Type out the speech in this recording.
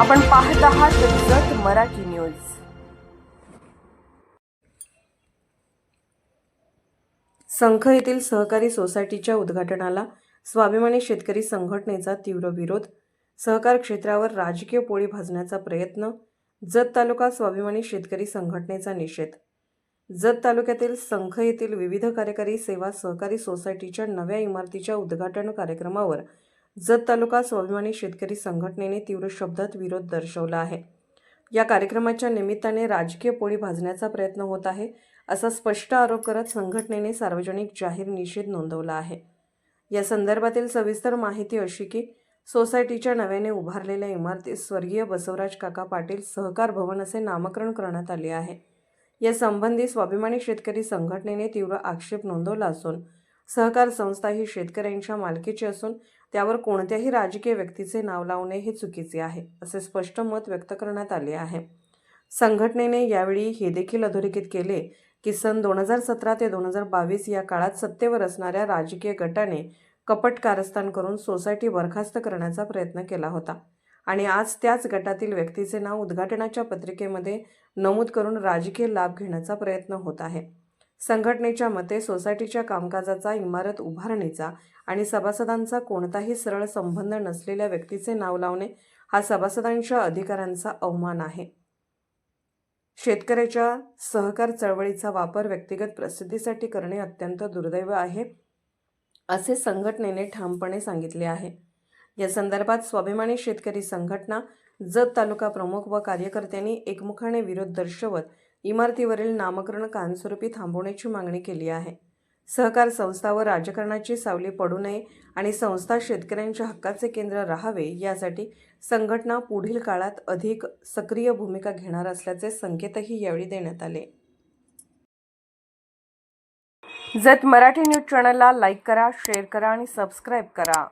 आपण पाहत आहात जत मराठी न्यूज. संख येथील सहकारी सोसायटीच्या उद्घाटनाला स्वाभिमानी शेतकरी संघटनेचा तीव्र विरोध. सहकार क्षेत्रावर राजकीय पोळी भाजण्याचा प्रयत्न. जत तालुका स्वाभिमानी शेतकरी संघटनेचा निषेध. जत तालुक्यातील संख येथील विविध कार्यकारी सेवा सहकारी सोसायटीच्या नव्या इमारतीच्या उद्घाटन कार्यक्रमावर जत तालुका स्वाभिमानी शेतकरी संघटनेने तीव्र शब्दात विरोध दर्शवला आहे. या कार्यक्रमाच्या निमित्ताने राजकीय पोळी भाजण्याचा प्रयत्न होत आहे असा स्पष्ट आरोप करत संघटनेने सार्वजनिक जाहीर निषेध नोंदवला आहे. या संदर्भातील सविस्तर माहिती अशी की सोसायटीच्या नव्याने उभारलेल्या इमारतीत स्वर्गीय बसवराज काका पाटील सहकार भवन असे नामकरण करण्यात आले आहे. या संबंधी स्वाभिमानी शेतकरी संघटनेने तीव्र आक्षेप नोंदवला असून सहकार संस्था ही शेतकऱ्यांच्या मालकीची असून त्यावर कोणत्याही राजकीय व्यक्तीचे नाव लावणे हे चुकीचे आहे असे स्पष्ट मत व्यक्त करण्यात आले आहे. संघटनेने यावेळी हे देखील अधोरेखित केले की सन दोन हजार सतरा ते दोन हजार बावीस या काळात सत्तेवर असणाऱ्या राजकीय गटाने कपट कारस्थान करून सोसायटी बरखास्त करण्याचा प्रयत्न केला होता आणि आज त्याच गटातील व्यक्तीचे नाव उद्घाटनाच्या पत्रिकेमध्ये नमूद करून राजकीय लाभ घेण्याचा प्रयत्न होत आहे. संघटनेच्या मते सोसायटीच्या कामकाजाचा इमारत उभारणीचा आणि सभासदांचा कोणताही सरळ संबंध नसलेल्या व्यक्तीचे नाव लावणे हा सभासदांच्या अधिकारांचा अवमान आहे. शेतकऱ्याच्या सहकार चळवळीचा वापर व्यक्तिगत प्रसिद्धीसाठी करणे अत्यंत दुर्दैव आहे असे संघटनेने ठामपणे सांगितले आहे. या संदर्भात स्वाभिमानी शेतकरी संघटना जत तालुका प्रमुख व कार्यकर्त्यांनी एकमुखाने विरोध दर्शवत इमारतीवरील नामकरण कायमस्वरूपी थांबवण्याची मागणी केली आहे. सहकार संस्था व राजकारणाची सावली पडू नये आणि संस्था शेतकऱ्यांच्या हक्काचे केंद्र राहावे यासाठी संघटना पुढील काळात अधिक सक्रिय भूमिका घेणार असल्याचे संकेतही यावेळी देण्यात आले. जत मराठी न्यूज चॅनलला लाईक करा शेअर करा आणि सबस्क्राईब करा.